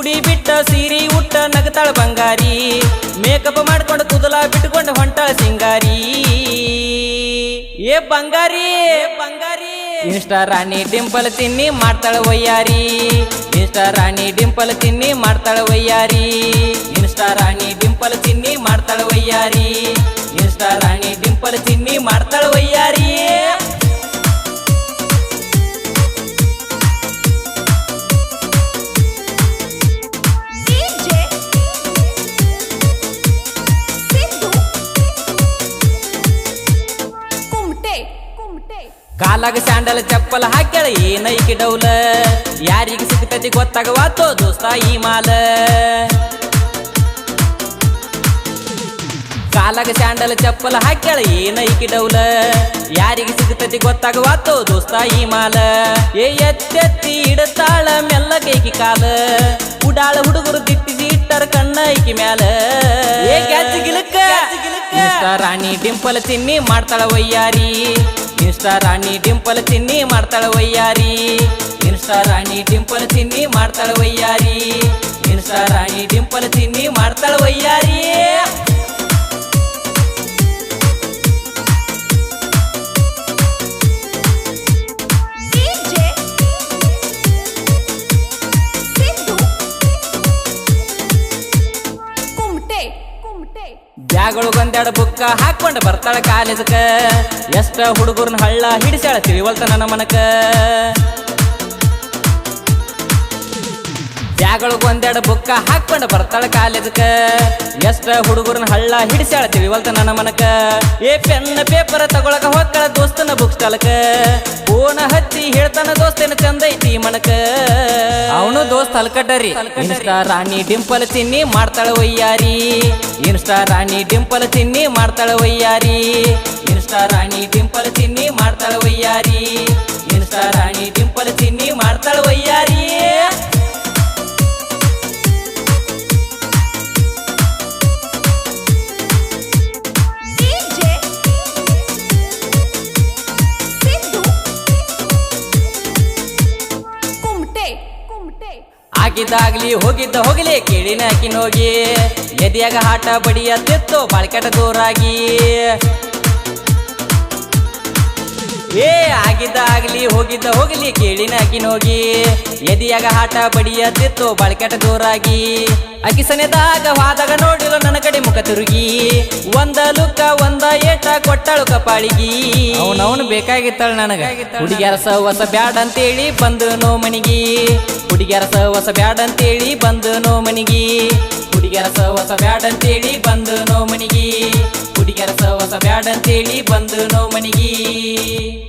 ಚೂಡಿ ಬಿಟ್ಟ ಸೀರಿ ಉಟ್ಟ ನಗತಾಳ ಬಂಗಾರಿ. ಮೇಕಪ್ ಮಾಡ್ಕೊಂಡು ಕುದಲ ಬಿಟ್ಕೊಂಡು ಹೊಂಟಾಳ ಸಿಂಗಾರಿ. ಏ ಬಂಗಾರಿ ಬಂಗಾರಿ. ಇನ್ಸ್ಟಾ ರಾಣಿ ಡಿಂಪಲ್ ತಿನ್ನಿ ಮಾಡ್ತಾಳ ವಯ್ಯಾರಿ. ಇನ್ಸ್ಟಾ ರಾಣಿ ಡಿಂಪಲ್ ತಿನ್ನಿ ಮಾಡ್ತಾಳ ವಯ್ಯಾರಿ. ಇನ್ಸ್ಟಾ ರಾಣಿ ಡಿಂಪಲ್ ತಿನ್ನಿ ಮಾಡ್ತಾಳ ವಯ್ಯಾರಿ. ಇನ್ಸ್ಟಾ ರಾಣಿ ಡಿಂಪಲ್ ಕಾಲಾಗ ಸ್ಯಾಂಡಲ್ ಚಪ್ಪಲ್ ಹಾಕ್ಯಾಳ ಏನೈಕಿ ಡೌಲ. ಯಾರಿಗೆ ಸಿಗ್ತತಿ ಗೊತ್ತಾಗವಾತೋ ದೋಸ್ತ ಈ ಮಾಲ. ಕಾಲಾಗ ಸ್ಯಾಂಡಲ್ ಚಪ್ಪಲ್ ಹಾಕ್ಯಾಳ ಏನೈಕಿ ಡೌಲ. ಯಾರಿಗೆ ಸಿಗ್ತತಿ ಗೊತ್ತಾಗವಾತೋ ದೋಸ್ತ ಈ ಮಾಲ. ಏ ಎತ್ತೆತ್ತಿ ಇಡತಾಳ ಮೆಲ್ಲ ಕೈಕಿ ಕಾಲ. ಉಡಾಳ ಹುಡುಗರು ದಿಟ್ಟಿಸಿ ಇಟ್ಟರ ಕಣ್ಣ ಐಕಿ ಮ್ಯಾಲ. ಏ ಗಿಲಕ್ಕ ರಾಣಿ ಡಿಂಪಲ್ ತಿನ್ನಿ ಮಾಡ್ತಾಳ ವಯ್ಯಾರಿ. ಇನ್ಸ್ಟಾ ರಾಣಿ ಡಿಂಪಲ್ ತಿನ್ನಿ ಮಾಡ್ತಾಳ ವಯ್ಯಾರಿ. ಇನ್ಸ್ಟಾ ರಾಣಿ ಡಿಂಪಲ್ ತಿನ್ನಿ ಮಾಡ್ತಾಳ ವಯ್ಯಾರಿ. ಇನ್ಸ್ಟಾ ರಾಣಿ ಡಿಂಪಲ್ ತಿನ್ನಿ ಬ್ಯಾಗಳು ಒಂದೆರಡು ಬುಕ್ಕ ಹಾಕೊಂಡು ಬರ್ತಾಳ ಕಾಲೇಜಕ್ಕ. ಎಷ್ಟ ಹುಡುಗರ್ನ ಹಳ್ಳ ಹಿಡಿಸ್ಯಾಳ ತಿಳಿವಲ್ತ ನನ್ನ ಮನಕ ಬ್ಯಾಗಳು ಒಂದೆರಡು ಬುಕ್ಕ ಹಾಕೊಂಡು ಬರ್ತಾಳ ಕಾಲೇಜಕ್ಕ. ಎಷ್ಟ ಹುಡುಗರನ್ನ ಹಳ್ಳ ಹಿಡಿಸ್ಯಾಳ ತಿಳಿವಲ್ತ ನನ್ನ ಮನಕ ಏ ಪೆನ್, ಪೇಪರ್ ತಗೊಳಕ ಹೊಕ್ಕಳ ದೋಸ್ತನ ಬುಕ್ ಸ್ಟಾಲಕ ಓನ ಹಚ್ಚಿ ಹೇಳ್ತಾನ ದೋಸ್ತನ ಚಂದ ಐತಿ ಮನಕ ಅವನು ದೋಸ್ತ ಹಲ್ಕಟ್ಟರಿ ಇನ್ಸ್ಟಾ ರಾಣಿ ಡಿಂಪಲ್ ತಿನ್ನಿ ಮಾಡ್ತಾಳ ಒಯ್ಯಾರಿ ಇನ್ಸ್ಟಾ ರಾಣಿ ಡಿಂಪಲ್ ತಿನ್ನಿ ಮಾಡ್ತಾಳ ಒಯ್ಯಾರಿ ಇನ್ಸ್ಟಾ ರಾಣಿ ಡಿಂಪಲ್ ತಿನ್ನಿ ಮಾಡ್ತಾಳ ಒಯ್ಯಾರಿ ಇನ್ಸ್ಟಾ ರಾಣಿ ಡಿಂಪಲ್ ತಿನ್ನಿ ಮಾಡ್ತಾಳ ಆಗಿದ್ದಾಗ್ಲಿ ಹೋಗಿದ್ದ ಹೋಗಲಿ ಕೇಳಿನ ಹೋಗಿ ಎದೆಯಾಗ ಹಾಟ ಬಡಿಯತ್ತಿತ್ತು ಬಾಳ್ಕೆಟ ದೂರಾಗಿ ಏ ಆಗಿದ್ದ ಆಗ್ಲಿ ಹೋಗಿದ್ದ ಹೋಗಲಿ ಕೇಳಿನ ಅಕ್ಕಿನ ಹೋಗಿ. ಎದಿಯಾಗ ಹಾಟ ಬಡಿಯದಿತ್ತು ಬಳಕೆಟ ದೂರಾಗಿ ಅಕಿ ಸನೆದಾಗ ವಾದಾಗ ನೋಡಿಲ್ಲ ನನ್ನ ಕಡೆ ಮುಖ ತಿರುಗಿ. ಒಂದ ಲುಕ್ಕ ಒಂದ ಏಟ ಕೊಟ್ಟಳು ಕಪಾಳಿಗಿ. ಅವನವನು ಬೇಕಾಗಿತ್ತಳ ನನಗ. ಹುಡುಗಿಯರ ಸಹವಾಸ ಬ್ಯಾಡ ಅಂತೇಳಿ ಬಂದು ನೋ ಮನಿಗಿ. ಹುಡುಗ್ಯಾರ ಸಹವಾಸ ಬ್ಯಾಡ ಅಂತೇಳಿ ಬಂದು ನೋ ಮನಿಗಿ. ಹುಡುಗಿಯರ ಸಹವಾಸ ಬ್ಯಾಡ ಅಂತೇಳಿ ಬಂದು ನೋ ಮನಿಗಿ. ಹುಡುಗ್ಯಾರ ಸಹವಾಸ ಬ್ಯಾಡ ಅಂತೇಳಿ ಬಂದು ನೋ ಮನಿಗಿ.